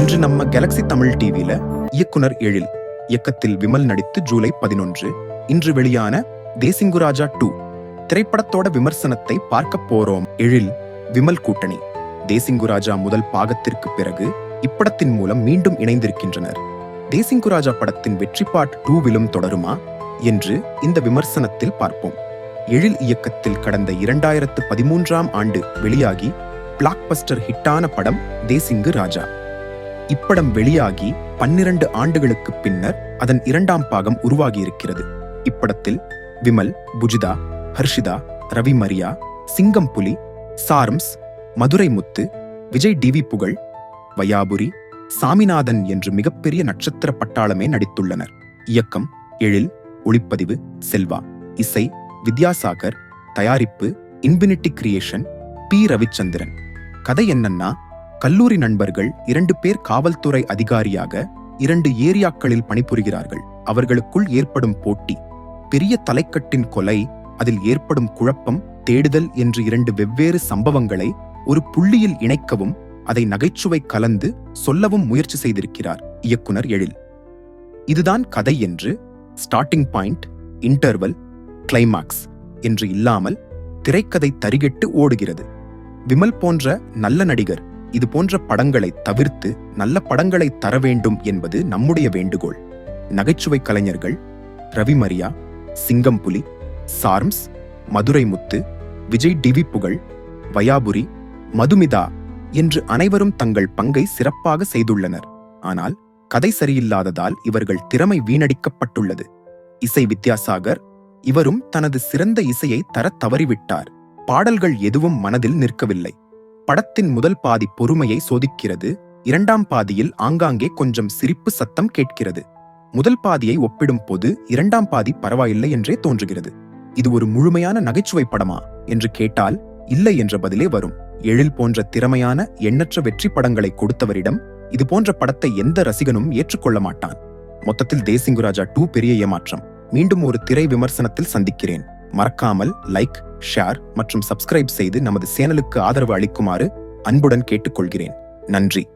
இன்று நம்ம கேலக்சி தமிழ் டிவியில இயக்குனர் எழில் இயக்கத்தில் விமல் நடித்து ஜூலை பதினொன்று இன்று வெளியான தேசிங்குராஜா டூ திரைப்படத்தோட விமர்சனத்தை பார்க்க போறோம் எழில் விமல் கூட்டணி. தேசிங்குராஜா முதல் பாகத்திற்கு பிறகு இப்படத்தின் மூலம் மீண்டும் இணைந்திருக்கின்றனர். தேசிங்குராஜா படத்தின் வெற்றி பாட் டூவிலும் தொடருமா என்று இந்த விமர்சனத்தில் பார்ப்போம். எழில் இயக்கத்தில் கடந்த இரண்டாயிரத்து பதிமூன்றாம் ஆண்டு வெளியாகி பிளாக்பஸ்டர் ஹிட்டான படம் தேசிங்கு ராஜா இப்படம் வெளியாகி பன்னிரண்டு ஆண்டுகளுக்கு பின்னர் அதன் இரண்டாம் பாகம் உருவாகியிருக்கிறது. இப்படத்தில் விமல் புஜிதா ஹர்ஷிதா ரவி மரியா சிங்கம் புலி சார்ம்ஸ் மதுரை முத்து விஜய் டிவி புகழ் வையாபுரி சாமிநாதன் என்று மிகப்பெரிய நட்சத்திர பட்டாளமே நடித்துள்ளனர். இயக்கம் எழில் ஒளிப்பதிவு செல்வா இசை வித்யாசாகர் தயாரிப்பு இன்பினிட்டி கிரியேஷன் பி. ரவிச்சந்திரன். கதை என்னன்னா கல்லூரி நண்பர்கள் இரண்டு பேர் காவல்துறை அதிகாரியாக இரண்டு ஏரியாக்களில் பணிபுரிகிறார்கள். அவர்களுக்குள் ஏற்படும் போட்டி பெரிய தலைக்கட்டின் கொலை அதில் ஏற்படும் குழப்பம் தேடுதல் என்று இரண்டு வெவ்வேறு சம்பவங்களை ஒரு புள்ளியில் இணைக்கவும் அதை நகைச்சுவை கலந்து சொல்லவும் முயற்சி செய்திருக்கிறார். இயக்குனர் எழில். இதுதான் கதை என்று ஸ்டார்டிங் பாயிண்ட் இன்டர்வல் கிளைமாக்ஸ் என்று இல்லாமல் திரைக்கதை தரிகெட்டு ஓடுகிறது. விமல் போன்ற நல்ல நடிகர் இது போன்ற படங்களை தவிர்த்து நல்ல படங்களை தர வேண்டும் என்பது நம்முடைய வேண்டுகோள். நகைச்சுவை கலைஞர்கள் ரவி மரியா சிங்கம் புலி சார்ம்ஸ் மதுரை முத்து விஜய் டிவி புகழ் வயாபுரி மதுமிதா என்று அனைவரும் தங்கள் பங்கை சிறப்பாக செய்துள்ளனர். ஆனால் கதை சரியில்லாததால் இவர்கள் திறமை வீணடிக்கப்பட்டுள்ளது. இசை வித்யாசாகர் இவரும் தனது சிறந்த இசையை தரத் தவறிவிட்டார். பாடல்கள் எதுவும் மனதில் நிற்கவில்லை. படத்தின் முதல் பாதி பொறுமையை சோதிக்கிறது. இரண்டாம் பாதியில் ஆங்காங்கே கொஞ்சம் சிரிப்பு சத்தம் கேட்கிறது. முதல் பாதியை ஒப்பிடும் போது இரண்டாம் பாதி பரவாயில்லை என்றே தோன்றுகிறது. இது ஒரு முழுமையான நகைச்சுவை படமா? என்று கேட்டால் இல்லை என்ற பதிலே வரும். எழில் போன்ற திறமையான எண்ணற்ற வெற்றி படங்களை கொடுத்தவரிடம் இது போன்ற படத்தை எந்த ரசிகனும் ஏற்றுக்கொள்ள மாட்டான். மொத்தத்தில் தேசிங்குராஜா டூ பெரிய ஏமாற்றம். மீண்டும் ஒரு திரை விமர்சனத்தில் சந்திக்கிறேன். மறக்காமல் லைக் ஷேர் மற்றும் சப்ஸ்கிரைப் செய்து நமது சேனலுக்கு ஆதரவு அளிக்குமாறு அன்புடன் கேட்டுக்கொள்கிறேன். நன்றி.